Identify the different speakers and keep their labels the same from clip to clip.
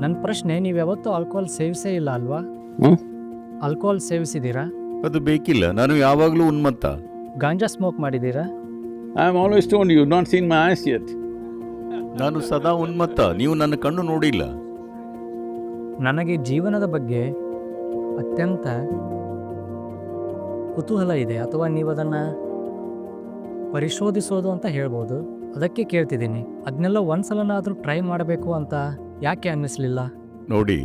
Speaker 1: ನನ್ನ ಪ್ರಶ್ನೆ ನೀವು ಯಾವತ್ತೂ ಆಲ್ಕೋಹಾಲ್ ಸೇವಿಸೇ ಇಲ್ಲ ಅಲ್ವಾ?
Speaker 2: ಹ್ಮ್?
Speaker 1: ಆಲ್ಕೋಹಾಲ್ ಸೇವಿಸಿದ್ದೀರಾ
Speaker 2: ಅದು ಬೇಕಿಲ್ಲ. ನಾನು ಯಾವಾಗಲೂ ಉನ್ಮತ್ತ.
Speaker 1: ಗಾಂಜಾ ಸ್ಮೋಕ್ ಮಾಡಿದ್ದೀರಾ
Speaker 3: I am always told you, not seen my eyes yet
Speaker 2: ನಾನು ಸದಾ ಉನ್ಮತ್ತ. ನೀವು ನನ್ನ ಕಣ್ಣು ನೋಡಿಲ್ಲ.
Speaker 1: ನನಗೆ ಜೀವನದ ಬಗ್ಗೆ ಅತ್ಯಂತ ಕುತೂಹಲ ಇದೆ. ಅಥವಾ ನೀವು ಅದನ್ನು ಪರಿಶೋಧಿಸೋದು ಅಂತ ಹೇಳ್ಬೋದು. ಅದಕ್ಕೆ ಕೇಳ್ತಿದ್ದೀನಿ. ಅದನ್ನೆಲ್ಲ ಒಂದ್ಸಲನಾದರೂ ಟ್ರೈ ಮಾಡಬೇಕು ಅಂತ ಯಾಕೆ ಅನ್ನಿಸ್ಲಿಲ್ಲ?
Speaker 2: ನೋಡಿ,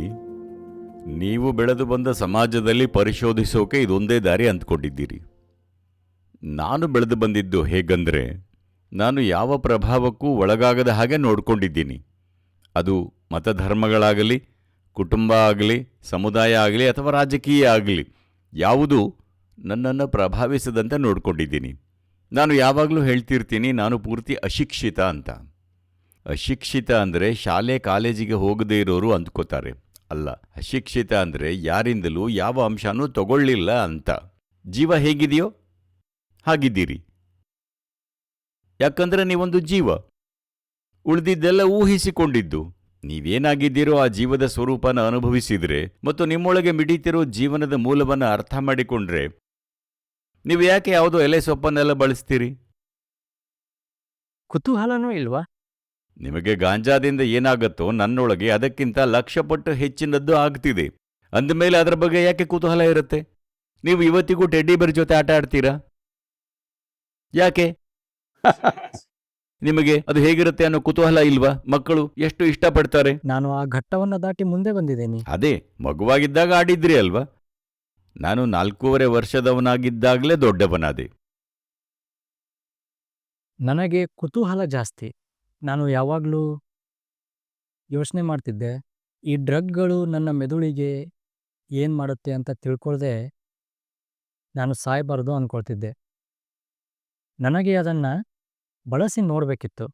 Speaker 2: ನೀವು ಬೆಳೆದು ಬಂದ ಸಮಾಜದಲ್ಲಿ ಪರಿಶೋಧಿಸೋಕೆ ಇದೊಂದೇ ದಾರಿ ಅಂದ್ಕೊಂಡಿದ್ದೀರಿ. ನಾನು ಬೆಳೆದು ಬಂದಿದ್ದು ಹೇಗಂದರೆ, ನಾನು ಯಾವ ಪ್ರಭಾವಕ್ಕೂ ಒಳಗಾಗದ ಹಾಗೆ ನೋಡ್ಕೊಂಡಿದ್ದೀನಿ. ಅದು ಮತಧರ್ಮಗಳಾಗಲಿ, ಕುಟುಂಬ ಆಗಲಿ, ಸಮುದಾಯ ಆಗಲಿ ಅಥವಾ ರಾಜಕೀಯ ಆಗಲಿ, ಯಾವುದೂ ನನ್ನನ್ನು ಪ್ರಭಾವಿಸದಂತೆ ನೋಡ್ಕೊಂಡಿದ್ದೀನಿ. ನಾನು ಯಾವಾಗಲೂ ಹೇಳ್ತಿರ್ತೀನಿ, ನಾನು ಪೂರ್ತಿ ಅಶಿಕ್ಷಿತ ಅಂತ. ಅಶಿಕ್ಷಿತ ಅಂದರೆ ಶಾಲೆ ಕಾಲೇಜಿಗೆ ಹೋಗದೇ ಇರೋರು ಅಂದ್ಕೋತಾರೆ. ಅಲ್ಲ, ಅಶಿಕ್ಷಿತ ಅಂದರೆ ಯಾರಿಂದಲೂ ಯಾವ ಅಂಶನೂ ತಗೊಳ್ಳಿಲ್ಲ ಅಂತ. ಜೀವ ಹೇಗಿದೆಯೋ ಹಾಗಿದ್ದೀರಿ. ಯಾಕಂದ್ರೆ ನೀವೊಂದು ಜೀವ. ಉಳಿದಿದ್ದೆಲ್ಲ ಊಹಿಸಿಕೊಂಡಿದ್ದು. ನೀವೇನಾಗಿದ್ದೀರೋ ಆ ಜೀವದ ಸ್ವರೂಪನ ಅನುಭವಿಸಿದ್ರೆ ಮತ್ತು ನಿಮ್ಮೊಳಗೆ ಮಿಡಿತಿರೋ ಜೀವನದ ಮೂಲವನ್ನು ಅರ್ಥ ಮಾಡಿಕೊಂಡ್ರೆ ನೀವು ಯಾಕೆ ಯಾವುದೋ ಎಲೆ ಸೊಪ್ಪನ್ನೆಲ್ಲ ಬಳಸ್ತೀರಿ?
Speaker 1: ಕುತೂಹಲನೂ ಇಲ್ವಾ?
Speaker 2: ನಿಮಗೆ ಗಾಂಜಾದಿಂದ ಏನಾಗತ್ತೋ ನನ್ನೊಳಗೆ ಅದಕ್ಕಿಂತ ಲಕ್ಷ ಪಟ್ಟು ಹೆಚ್ಚಿನದ್ದು ಆಗ್ತಿದೆ. ಅಂದಮೇಲೆ ಅದರ ಬಗ್ಗೆ ಯಾಕೆ ಕುತೂಹಲ ಇರುತ್ತೆ? ನೀವು ಇವತ್ತಿಗೂ ಟೆಡ್ಡಿ ಬೇರ್ ಜೊತೆ ಆಟ ಆಡ್ತೀರಾ? ಯಾಕೆ? ನಿಮಗೆ ಅದು ಹೇಗಿರುತ್ತೆ ಅನ್ನೋ ಕುತೂಹಲ ಇಲ್ವಾ? ಮಕ್ಕಳು ಎಷ್ಟು ಇಷ್ಟಪಡ್ತಾರೆ?
Speaker 1: ನಾನು ಆ ಘಟ್ಟವನ್ನು ದಾಟಿ ಮುಂದೆ ಬಂದಿದ್ದೇನೆ.
Speaker 2: ಅದೇ ಮಗುವಾಗಿದ್ದಾಗ ಆಡಿದ್ರಿ ಅಲ್ವಾ? ನಾನು ನಾಲ್ಕೂವರೆ ವರ್ಷದವನಾಗಿದ್ದಾಗಲೇ ದೊಡ್ಡವನಾದೆ.
Speaker 1: ನನಗೆ ಕುತೂಹಲ ಜಾಸ್ತಿ. ನಾನು ಯಾವಾಗಲೂ ಯೋಚನೆ ಮಾಡ್ತಿದ್ದೆ, ಈ ಡ್ರಗ್ಗಳು ನನ್ನ ಮೆದುಳಿಗೆ ಏನು ಮಾಡುತ್ತೆ ಅಂತ ತಿಳ್ಕೊಳ್ಳದೆ ನಾನು ಸಾಯಬಾರ್ದು ಅಂದ್ಕೊಳ್ತಿದ್ದೆ ನನಗೆ ಅದನ್ನು ಬಳಸಿ ನೋಡಬೇಕಿತ್ತು.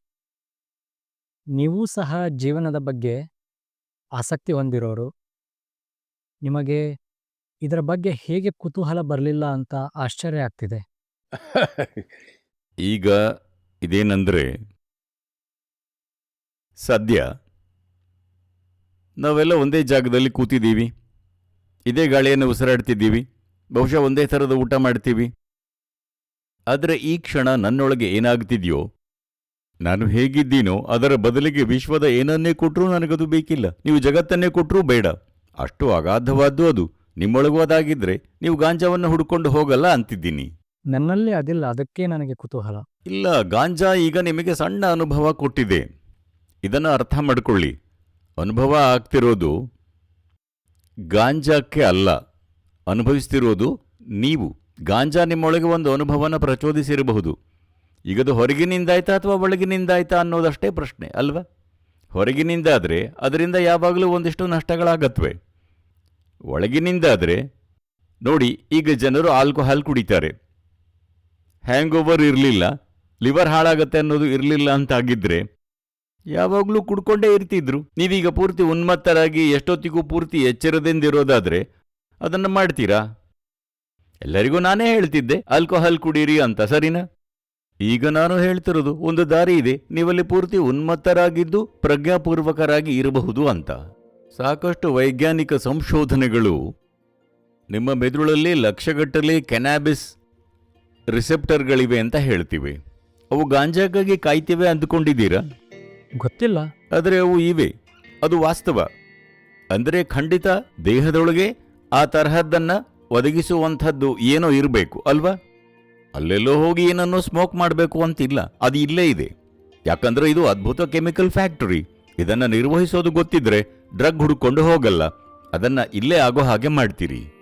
Speaker 1: ನೀವೂ ಸಹ ಜೀವನದ ಬಗ್ಗೆ ಆಸಕ್ತಿ ಹೊಂದಿರೋರು. ನಿಮಗೆ ಇದರ ಬಗ್ಗೆ ಹೇಗೆ ಕುತೂಹಲ ಬರಲಿಲ್ಲ ಅಂತ ಆಶ್ಚರ್ಯ ಆಗ್ತಿದೆ.
Speaker 2: ಈಗ ಇದೇನಂದ್ರೆ ಸದ್ಯ ನಾವೆಲ್ಲ ಒಂದೇ ಜಾಗದಲ್ಲಿ ಕೂತಿದ್ದೀವಿ. ಇದೇ ಗಾಳಿಯನ್ನು ಉಸಿರಾಡ್ತಿದ್ದೀವಿ. ಬಹುಶಃ ಒಂದೇ ಥರದ ಊಟ ಮಾಡ್ತೀವಿ. ಆದರೆ ಈ ಕ್ಷಣ ನನ್ನೊಳಗೆ ಏನಾಗ್ತಿದೆಯೋ? ನಾನು ಹೇಗಿದ್ದೀನೋ ಅದರ ಬದಲಿಗೆ ವಿಶ್ವದ ಏನನ್ನೇ ಕೊಟ್ಟರೂ ನನಗದು ಬೇಕಿಲ್ಲ. ನೀವು ಜಗತ್ತನ್ನೇ ಕೊಟ್ಟರೂ ಬೇಡ. ಅಷ್ಟು ಅಗಾಧವಾದ್ದು ಅದು. ನಿಮ್ಮೊಳಗೂ ಅದಾಗಿದ್ರೆ ನೀವು ಗಾಂಜಾವನ್ನು ಹುಡುಕೊಂಡು ಹೋಗಲ್ಲ ಅಂತಿದ್ದೀನಿ.
Speaker 1: ನನ್ನಲ್ಲಿ ಅದಿಲ್ಲ ಅದಕ್ಕೆ ನನಗೆ ಕುತೂಹಲ.
Speaker 2: ಇಲ್ಲ ಗಾಂಜಾ ಈಗ ನಿಮಗೆ ಸಣ್ಣ ಅನುಭವ ಕೊಟ್ಟಿದೆ. ಇದನ್ನು ಅರ್ಥ ಮಾಡಿಕೊಳ್ಳಿ. ಅನುಭವ ಆಗ್ತಿರೋದು ಗಾಂಜಾಕ್ಕೆ ಅಲ್ಲ. ಅನುಭವಿಸ್ತಿರೋದು ನೀವು. ಗಾಂಜಾ ನಿಮ್ಮೊಳಗೆ ಒಂದು ಅನುಭವನ ಪ್ರಚೋದಿಸಿರಬಹುದು. ಈಗದು ಹೊರಗಿನಿಂದಾಯ್ತಾ ಅಥವಾ ಒಳಗಿನಿಂದಾಯ್ತಾ ಅನ್ನೋದಷ್ಟೇ ಪ್ರಶ್ನೆ, ಅಲ್ವಾ? ಹೊರಗಿನಿಂದಾದರೆ ಅದರಿಂದ ಯಾವಾಗಲೂ ಒಂದಿಷ್ಟು ನಷ್ಟಗಳಾಗತ್ವೆ. ಒಳಗಿನಿಂದಾದರೆ ನೋಡಿ, ಈಗ ಜನರು ಆಲ್ಕೋಹಾಲ್ ಕುಡಿತಾರೆ. ಹ್ಯಾಂಗ್ ಓವರ್ ಇರಲಿಲ್ಲ, ಲಿವರ್ ಹಾಳಾಗತ್ತೆ ಅನ್ನೋದು ಇರಲಿಲ್ಲ ಅಂತಾಗಿದ್ರೆ ಯಾವಾಗಲೂ ಕುಡ್ಕೊಂಡೇ ಇರ್ತಿದ್ರು. ನೀವೀಗ ಪೂರ್ತಿ ಉನ್ಮತ್ತರಾಗಿ ಎಷ್ಟೊತ್ತಿಗೂ ಪೂರ್ತಿ ಎಚ್ಚರದಿಂದಿರೋದಾದ್ರೆ ಅದನ್ನು ಮಾಡ್ತೀರಾ? ಎಲ್ಲರಿಗೂ ನಾನೇ ಹೇಳ್ತಿದ್ದೆ, ಆಲ್ಕೋಹಾಲ್ ಕುಡೀರಿ ಅಂತ ಸರಿನಾ? ಈಗ ನಾನು ಹೇಳ್ತಿರೋದು, ಒಂದು ದಾರಿ ಇದೆ, ನೀವಲ್ಲಿ ಪೂರ್ತಿ ಉನ್ಮತ್ತರಾಗಿದ್ದು ಪ್ರಜ್ಞಾಪೂರ್ವಕರಾಗಿ ಇರಬಹುದು ಅಂತ. ಸಾಕಷ್ಟು ವೈಜ್ಞಾನಿಕ ಸಂಶೋಧನೆಗಳು ನಿಮ್ಮ ಮೆದುಳಲ್ಲಿ ಲಕ್ಷಗಟ್ಟಲೆ ಕೆನಾಬಿಸ್ ರಿಸೆಪ್ಟರ್ಗಳಿವೆ ಅಂತ ಹೇಳ್ತಿವೆ. ಅವು ಗಾಂಜಾಗಾಗಿ ಕಾಯ್ತಿವೆ ಅಂದುಕೊಂಡಿದ್ದೀರಾ?
Speaker 1: ಗೊತ್ತಿಲ್ಲ.
Speaker 2: ಆದರೆ ಅವು ಇವೆ. ಅದು ವಾಸ್ತವ. ಅಂದರೆ ಖಂಡಿತ ದೇಹದೊಳಗೆ ಆ ತರಹದ್ದನ್ನು ಒದಗಿಸುವಂಥದ್ದು ಏನೋ ಇರಬೇಕು, ಅಲ್ವಾ? ಅಲ್ಲೆಲ್ಲೋ ಹೋಗಿ ಏನನ್ನೋ ಸ್ಮೋಕ್ ಮಾಡಬೇಕು ಅಂತಿಲ್ಲ. ಅದು ಇಲ್ಲೇ ಇದೆ. ಯಾಕಂದ್ರೆ ಇದು ಅದ್ಭುತ ಕೆಮಿಕಲ್ ಫ್ಯಾಕ್ಟರಿ ಇದನ್ನು ನಿರ್ವಹಿಸೋದು ಗೊತ್ತಿದ್ರೆ ಡ್ರಗ್ ಹುಡುಕೊಂಡು ಹೋಗಲ್ಲ. ಅದನ್ನು ಇಲ್ಲೇ ಆಗೋ ಹಾಗೆ ಮಾಡ್ತೀರಿ.